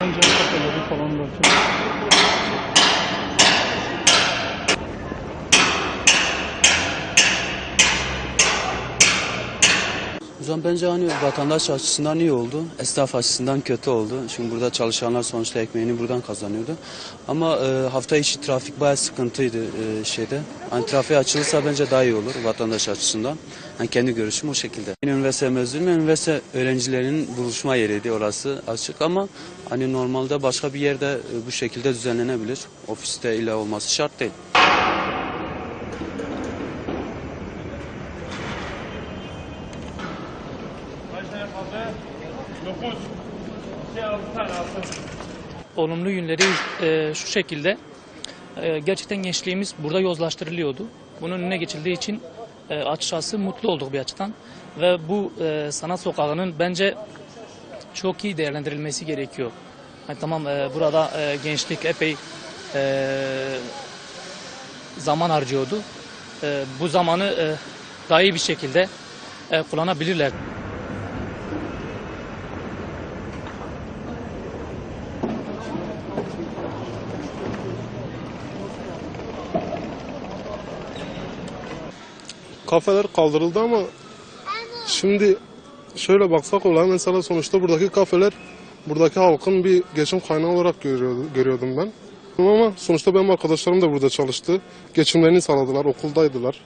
Bence kafeleri falan da açalım. O zaman bence hani vatandaş açısından iyi oldu. Esnaf açısından kötü oldu. Çünkü burada çalışanlar sonuçta ekmeğini buradan kazanıyordu. Ama e, hafta içi trafik bayağı sıkıntıydı e, şeyde. Hani trafiğe açılırsa bence daha iyi olur vatandaş açısından. Hani kendi görüşüm o şekilde. Üniversite mezunuyum. Üniversite öğrencilerinin buluşma yeriydi orası açık ama hani normalde başka bir yerde e, bu şekilde düzenlenebilir. Ofiste ile olması şart değil. Olumlu yönleri e, şu şekilde. E, gerçekten gençliğimiz burada yozlaştırılıyordu. Bunun önüne geçildiği için e, açıkçası mutlu olduk bir açıdan. Ve bu e, sanat sokağının bence çok iyi değerlendirilmesi gerekiyor. Hani tamam e, burada e, gençlik epey e, zaman harcıyordu. E, bu zamanı e, daha iyi bir şekilde e, kullanabilirler. Kafeler kaldırıldı ama şimdi şöyle baksak olaya mesela sonuçta buradaki kafeler buradaki halkın bir geçim kaynağı olarak görüyordu, görüyordum ben. Ama sonuçta benim arkadaşlarım da burada çalıştı. Geçimlerini sağladılar, okuldaydılar.